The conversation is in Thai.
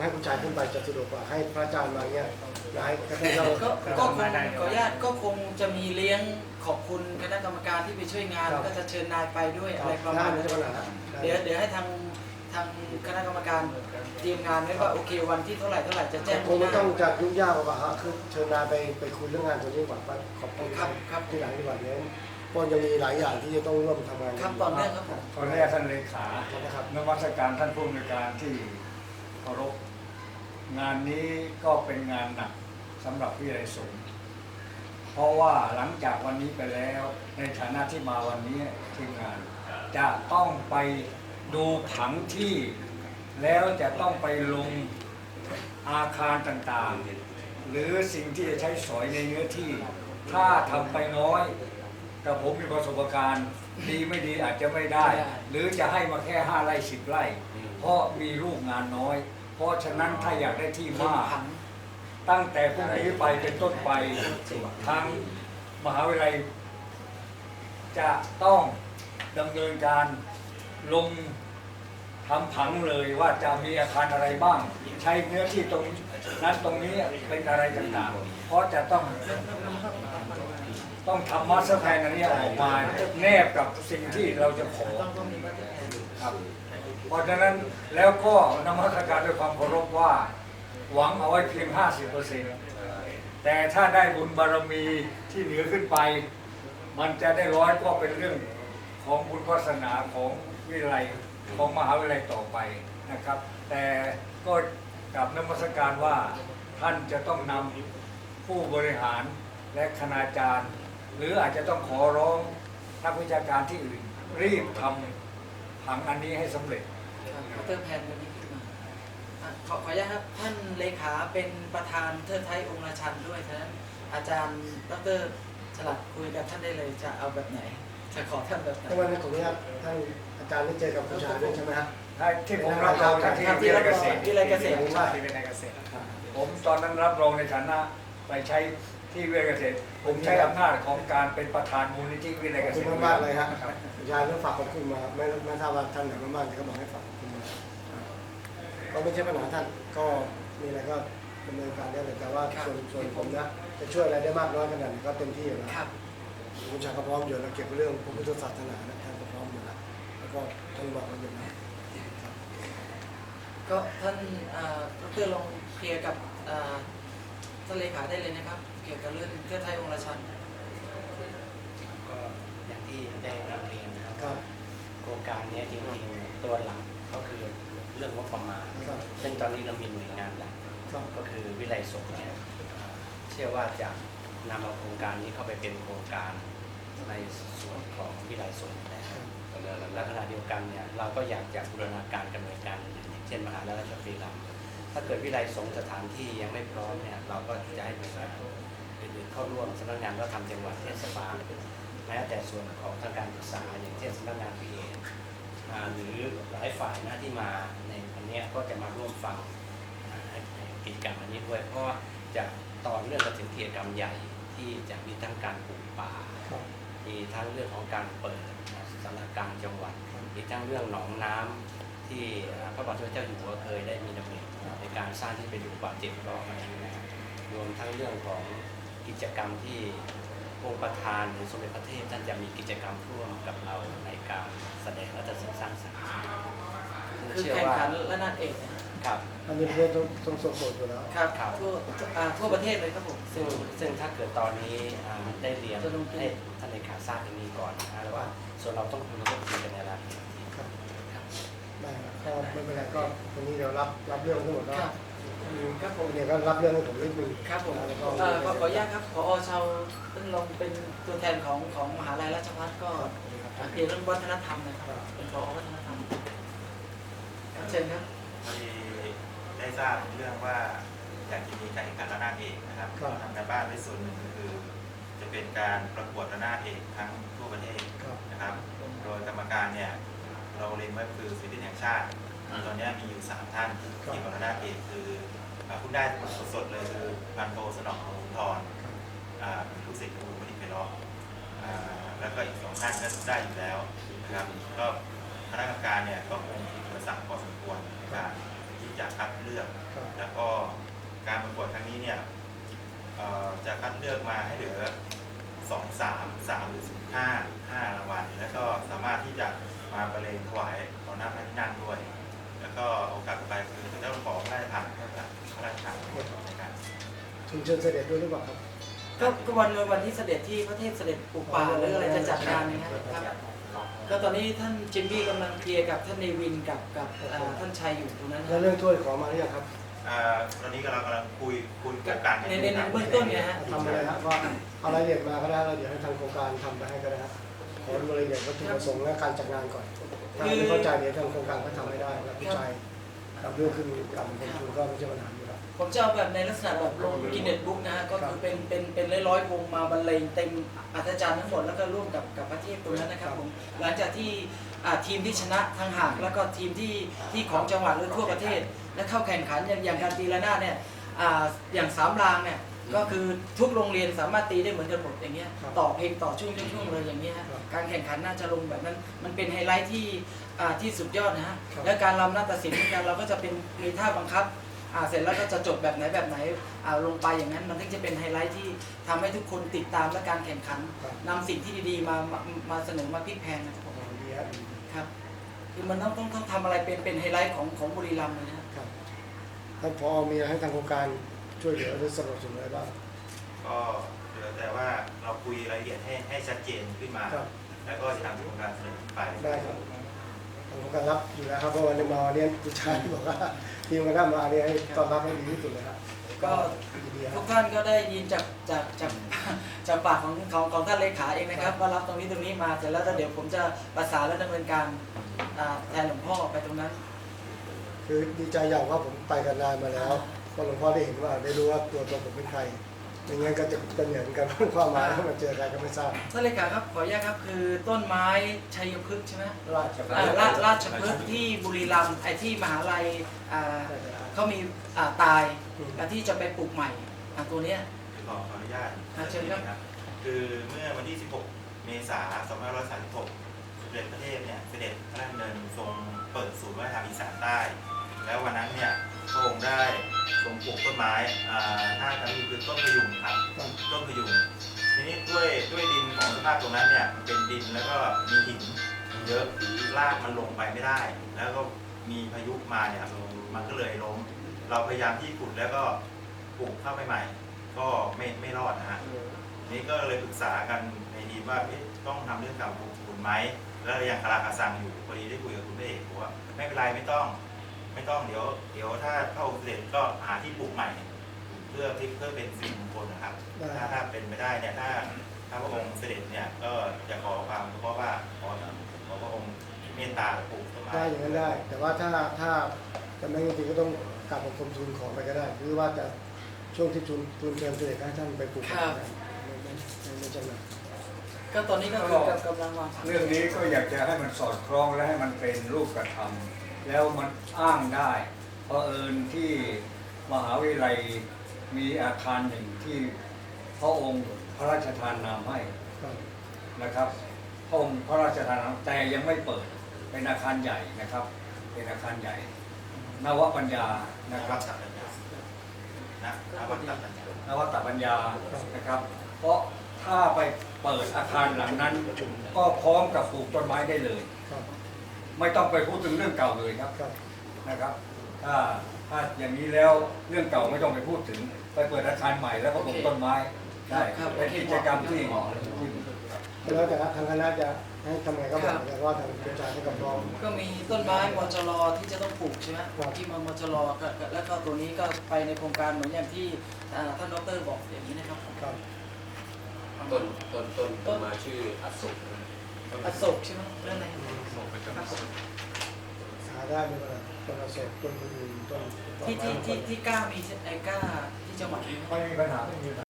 ให้คุณชายขึ้นไปจะสะดวกกว่าให้พระอาจารย์มาเนี่ยอยากให้ให้เราก็ก็คงขออนุญาตก็คงจะมีเลี้ยงขอบคุณคณะกรรมการที่ไปช่วยงานครับก็จะเชิญนายไปด้วยคอะไรรับประได้มาณไม่นั้นใช่ปัญหาเดี๋ยวเดี๋ยวให้ทางทางคณะกรรมการเตรียมงานไว้ว่าโอเควันที่เท่าไหร่เท่าไหร่จะแจ้งคงไม่ต้องจะยุ่งยากกว่าฮะคือเชิญนายไปไปคุยเรื่องงานตัวนี้ดีกว่าว่าขอบคุณครับครับที่หลังดีกว่าเนี้เพราะยังมีหลายอย่างที่จะต้องร่วมทำงานครับต่อเนื่องครับผมขออนุญาตท่านเลขานะครับนมัสการท่านผู้อำนวยการที่เคารพ งานนี้ก็เป็นงานหนักสำหรับวิทยาลัยสงฆ์เพราะว่าหลังจากวันนี้ไปแล้ว ในฐานะที่มาวันนี้ทีมงาน จะต้องไปดูผังที่ แล้วจะต้องไปลงอาคารต่างๆ หรือสิ่งที่จะใช้สอยในเนื้อที่ ถ้าทำไปน้อยแต่ผมมีประสบการณ์ดีไม่ดีอาจจะไม่ได้ หรือจะให้มาแค่ห้าไร่สิบไร่ เพราะมีลูกงานน้อย เพราะฉะนั้นถ้าอยากได้ที่มากผังตั้งแต่พรุ่งนี้ไปเป็นต้นไปทางมหาวิทยาลัย จะต้องดำเนินการลงทำผังเลยว่าจะมีอาคารอะไรบ้าง ใช้เนื้อที่ตรงนั้นตรงนี้เป็นอะไรต่างๆเพราะจะต้อง ต้องทำมาสเตอร์แพลนอันนี้ออกมา แนบกับสิ่งที่เราจะขอต้องต้องมีมาตรฐานครับ เพราะฉะนั้นแล้วก็นมัสการด้วยความเคารพว่า หวังเอาไว้เพียง 50%แต่ถ้าได้บุญบารมีที่เหนือขึ้นไป มันจะได้ร้อยก็เป็นเรื่องของบุญวาสนาของวิทยาลัยของมหาวิทยาลัยต่อไปนะครับ แต่ก็กับนมัสการว่าท่านจะต้องนำผู้บริหารและคณาจารย์ หรืออาจจะต้องขอร้องนักวิชาการที่อื่น รีบทำผังอันนี้ให้สำเร็จ มาเตอร์แพนวันนี้ขึ้นมาอะขอขออนุญาตครับ ท่านเลขาเป็นประธานเทิดไทยองค์ราชันด้วยฉะนั้นอาจารย์ดรฉลัดคุยกับท่านได้เลยจะเอาแบบไหน จะขอท่านแบบไหนเพราะวันนี้ผมเนี่ยท่านอาจารย์ได้เจอกับคุณชายด้วยใช่ไหมฮะที่ผมรับรองจากที่ครับที่วิทรับยารเกองษตรที่ไรเกษตรใช่ที่เป็นนายเกษตรผมตอนนั้นรับรองในฐานะไปใช้ ที่วิทยาเกษตรผมใช้อำนาจของการเป็นประธานมูลนิธิวิทยาขเกอบษคุณตรมากๆเลยฮะคุณชายเรื่องฝากขอบคุณมาไม่ไม่ทราบว่าท่านไหนบ้างแต่ก็บอกให้ฝากขอบคุณมาก็ไม่ใช่ปัญหาท่านก็มีอะไรก็ดำเนินการได้เลยแต่ว่าส่วนส่วนผมนะจะช่วยอะไรได้มากน้อยขนาดไหนก็เต็มที่อยู่แล้ว ครับ คุณชายก็พร้อมอยู่แล้วเกี่ยวกับเรื่องพระพุทธศาสนานะท่านก็พร้อมอยู่แล้วแล้วก็ท่านบอกมาอยู่แล้วก็ท่านเอ่อดรลองเคลียร์กับเอ่อท่านเลขาได้เลยนะครับเกี่ยวกับเรื่องเทิดไทยองค์ราชันก็อย่างที่ได้นำเรียนนะครับครับโครงการเนี้ยจริงๆตัวหลักก็คือเรื่องงบประมาณครับซึ่งตอนนี้เรามีหน่วยงานหลักครับก็คือวิไลสงฆ์เนี่ยเชื่อว่าจะนำเอาโครงการนี้เข้าไปเป็นโครงการในส่วนของวิไลสงฆ์นะครับและขณะเดียวกันเนี่ยเราก็อยากจะบูรณาการกับหน่วยงานอื่นอย่างเช่นมหาวิทยาลัยราชบุรีรัมย์ ถ้าเกิดวิไลสงฆ์สถานที่ยังไม่พร้อมเนี่ยเราก็จะให้หน่วยงานอื่นๆเข้าร่วมสำนักงานวัฒนธรรมจังหวัดเทศบาลแม้แต่ส่วนของทางการศึกษาอย่างเช่นสำนักงานพีเอหรือหลายฝ่ายนะที่มาในวันเนี้ยก็จะมาร่วมฟังอ่ากิจกรรมอันนี้ด้วยเพราะว่าจะต่อเนื่องกับถึงกิจกรรมใหญ่ที่จะมีทั้งการปลูกป่าครับมีทั้งเรื่องของการเปิดสำนักการจังหวัดมีทั้งเรื่องหนองน้ำ ที่พระบาทสมเด็จเจ้าอยู่หัวเคยได้มีดำรินในการสร้างที่เป็นดูป่าเจ็ดร้อยรวมทั้งเรื่องของกิจกรรมที่องค์ประธานหรือสมเด็จพระเทพท่านจะมีกิจกรรมร่วมกับเราในการแสดงและจะสร้างสรรค์คือเชื่อแข่งว่าขันและนาดเอกนะครับ อันนี้ประเทศต้องต้องส่งผลอยู่แล้ว ครับครับ ทั่วอ่าทั่วประเทศเลยครับผม ซึ่งซึ่งถ้าเกิดตอนนี้อ่าได้เรียนจะลงทุน ให้ท่านเลขาทราบอย่างนี้ก่อนนะแล้วว่าส่วนเราต้องคุยร่วมคุยกันในรายละเอียดอีกที ครับ ครับ ได้ครับก็ ไม่เป็นไรก็ตรงนี้เดี๋ยวรับรับเรื่องทั้งหมดแล้วครับครับผมเนี่ยก็รับเรื่องให้ผมนิดนึงครับผมแล้วก็เอ่อขอขออนุญาตครับพอชาวซึ่งลงเป็นตัวแทนของของมหาลัยราชภัฏก็เกี่ยวเรื่องวัฒนธรรมนะครับเป็นพอวัฒนธรรมครับเชิญครับพอดีได้ทราบเรื่องว่าอยากจะมีการแข่งขันระนาดเอกนะครับครับทำการบ้านไว้ส่วนหนึ่งก็คือ จะเป็นการประกวดระนาดเอกทั้งทั่วประเทศครับนะครับ โดยกรรมการเนี่ยเราเล็งไว้คือศิลปินแห่งชาติ ตอนนี้มีอยู่3ท่านที่ประกวดระนาดเอกคืออ่าคุณได้สดๆเลยคือพันโทสนองภูมิทรอ่าเป็นลูกศิษย์ครูมณิเพลาะอ่าแล้วก็อีกสองท่านก็ได้อยู่แล้วนะครับก็คณะกรรมการเนี่ยก็คงมีอุปสรรคพอสมควรในการที่จะคัดเลือกครับแล้วก็การประกวดครั้งนี้เนี่ยเอ่อจะคัดเลือกมาให้เหลือสองสามสามหรือห้าห้ารางวัลแล้วก็สามารถที่จะมาประเลงถวายต่อหน้าพระที่นั่งด้วย แล้วก็โอกาสต่อไปคือจะต้องขอพระราชทานพระราชทานในการถึงเชิญเสด็จด้วยหรือเปล่าครับก็ก็วันวันที่เสด็จที่พระเทพเสด็จปลูกป่าหรืออะไรจะจัดงานเนะครับครับก็ตอนนี้ท่านจิมมี่กำลังเคลียร์กับท่านเนวินกับกับอ่าท่านชัยอยู่ตรงนั้นนะแล้วเรื่องถ้วยขอมาหรือยังครับอ่าตอนนี้กำลังกำลังคุยคุยกับการในในในเบื้องต้นเนี่ยฮะทำอะไรครับว่าเอารายละเอียดมาก็ได้แล้วเดี๋ยวให้ทางโครงการทำไปให้ก็ได้ครับขอรายละเอียดวัตถุประสงค์และการจัดงานก่อน ถ้าไม่เข้าใจเดี๋ยวทางโครงการก็ทำไม่ได้แล้วผู้ชายกับเรื่องขึ้นกับคนทุนก็ไม่ใช่ปัญหาอยู่แล้วผมจะเอาแบบในลักษณะแบบลงกินเน็ตบุ๊กนะฮะก็คือเป็นเป็นเป็นร้อยๆวงมาบรรเลงเต็มอัธจันทร์ทั้งหมดแล้วก็ร่วมกับกับพระเทพตรงนั้นนะครับผมหลังจากที่อ่าทีมที่ชนะทางหากแล้วก็ทีมที่ที่ของจังหวัดหรือทั่วประเทศ และเข้าแข่งขันอย่างอย่างการตีระนาดเนี่ยอ่าอย่างสามรางเนี่ย ก็คือทุกโรงเรียนสามารถตีได้เหมือนกันหมดอย่างเงี้ยครับต่อเพลงต่อช่วงช่วงๆเลยอย่างเงี้ยฮะครับการแข่งขันน่าจะลงแบบนั้น มันเป็นไฮไลท์ที่อ่าที่สุดยอดนะฮะครับและการรำนาฏศิลป์เหมือนกันเราก็จะเป็นมีท่าบังคับอ่าเสร็จแล้วก็จะจบแบบไหนแบบไหนอ่าลงไปอย่างนั้น มันถึงจะเป็นไฮไลท์ที่ทำให้ทุกคนติดตามและการแข่งขันครับนำสิ่งที่ดีๆมามามาเสนอมาพลิกแพลงนะครับผมดีครับครับคือมันต้องต้องต้องทำอะไรเป็นเป็นไฮไลท์ของของบุรีรัมย์เลยนะครับครับท่านพอมีอะไรให้ทางโครงการ ช่วยเหลือหรือสนับสนุนอะไรบ้าง ก็เหลือแต่ว่าเราคุยรายละเอียดให้ให้ชัดเจนขึ้นมา ครับ แล้วก็จะทำโครงการเสนอไปได้ครับทางโครงการรับอยู่แล้วครับเพราะวันนี้มาเนี่ยผู้ชายบอกว่าทีมคณะมาเนี่ยให้ต้อนรับให้ดีที่สุดเลยครับก็ ยินดีคทุรับ กท่านก็ได้ยินจากจากจากจากปากของของของท่านเลขาเองนะครับ ว่ารับตรงนี้ตรงนี้มาเสร็จแล้วเดี๋ยวผมจะประสานและดำเนินการอ่าแทนหลวงพ่อไปตรงนั้น คือดีใจอย่างว่าผมไปกันนานมาแล้ว เพราะหลวงพ่อได้เห็นว่าได้รู้ว่าตัวตนผมเป็นใครไม่งั้นก็จะจะเหนื่อยเหมือนกันความหมายถ้ามาเจอใครก็ไม่ทราบท่านเลขาครับขออนุญาตครับคือต้นไม้ชัยพฤกษ์ใช่ไหมราชอ่าราราชพฤกษ์ที่บุรีรัมย์ไอ้ที่มหาลัยอ่าเขามีอ่าตายอ่าที่จะไปปลูกใหม่อ่าตัวเนี้ยขอขออนุญาตอ่าเชิญครับ คือเมื่อวันที่ 16 เมษายน 2536สมเด็จพระเทพเนี่ยเสด็จพระราชดำเนินทรงเปิดศูนย์วัฒนธรรมอีสานใต้ แล้ววันนั้นเนี่ยพระองค์ได้ ทรงปลูกต้นไม้อ่าท่านั้นคือต้นพยุงครับ ต้นพยุงทีนี้ด้วยด้วยดินของสภาพตรงนั้นเนี่ยมันเป็นดินแล้วก็มีหินเยอะรากมันลงไปไม่ได้ แล้วก็มีพายุมาเนี่ยมันก็เลยล้ม เราพยายามที่ขุดแล้วก็ปลูกเข้าไปใหม่ ก็ไม่ไม่รอดนะฮะนี่ก็เลยปรึกษากันในทีมว่าเอ๊ะต้องทำเรื่องกับคุณไหมแล้วยังคาราคาซังอยู่พอดีได้คุยกับคุณพระเอกบอกว่าไม่เป็นไรไม่ต้อง ไม่ต้องเดี๋ยวเดี๋ยวถ้าเข้าเสร็จก็หาที่ปลูกใหม่ เพื่อที่เพื่อเป็นสิ่งมงคลนะครับ ได้ ถ้าถ้าเป็นไปได้เนี่ยถ้าถ้าพระองค์เสด็จเนี่ยก็จะขอความเพราะว่าขอขอพระองค์เมตตาปลูกต้นไม้ได้อย่างนั้นได้ แต่ว่าถ้าถ้าจะไม่จริงๆก็ต้องกลับมาคมทุนขอไปก็ได้ หรือว่าจะช่วงที่ทุนทุนเตรียมเสด็จให้ท่านไปปลูกครับ ไม่ไม่ไม่ไม่จำเป็น ก็ตอนนี้ก็คือกำลังวางผังเรื่องนี้ก็อยากจะให้มันสอดคล้องและให้มันเป็นรูปธรรม แล้วมันอ้างได้ เพราะเอิญที่มหาวิทยาลัยมีอาคารหนึ่งที่พระองค์พระราชทานนามให้นะครับพระองค์พระราชทานนามแต่ยังไม่เปิดเป็นอาคารใหญ่นะครับ เป็นอาคารใหญ่ นวปัญญานะนะครับบตัดปัญญานะนวัตปัญญานวัตปัญญานะครับ เพราะถ้าไปเปิดอาคารหลังนั้น ก็พร้อมกับปลูกต้นไม้ได้เลยครับ ไม่ต้องไปพูดถึงเรื่องเก่าเลยครับครับนะครับ ถ้าถ้าอย่างนี้แล้วเรื่องเก่าไม่ต้องไปพูดถึง ไปเปิดอาคารใหม่แล้วก็ปลูกต้นไม้ได้เป็นกิจกรรมที่แล้วแต่ทางคณะจะให้ทำไงก็บอกแต่ว่าทางผู้ชายให้กับน้องก็มีต้นไม้มจรที่จะต้องปลูกใช่ไหมครับที่มามจรก็ก็แล้วก็ตัวนี้ก็ไปในโครงการเหมือนอย่างที่อ่าท่านดรบอกอย่างนี้นะครับครับต้นต้นต้นต้นมาชื่ออโศกนะ อโศกใช่ไหมเรื่องไหนครับหาได้ไม่เป็นไรต้นอโศกต้นอื่นต้นที่ที่ที่ที่กล้ามีไอ้กล้าที่จังหวัดนี้ไหมไม่มีปัญหาไม่มีปัญหา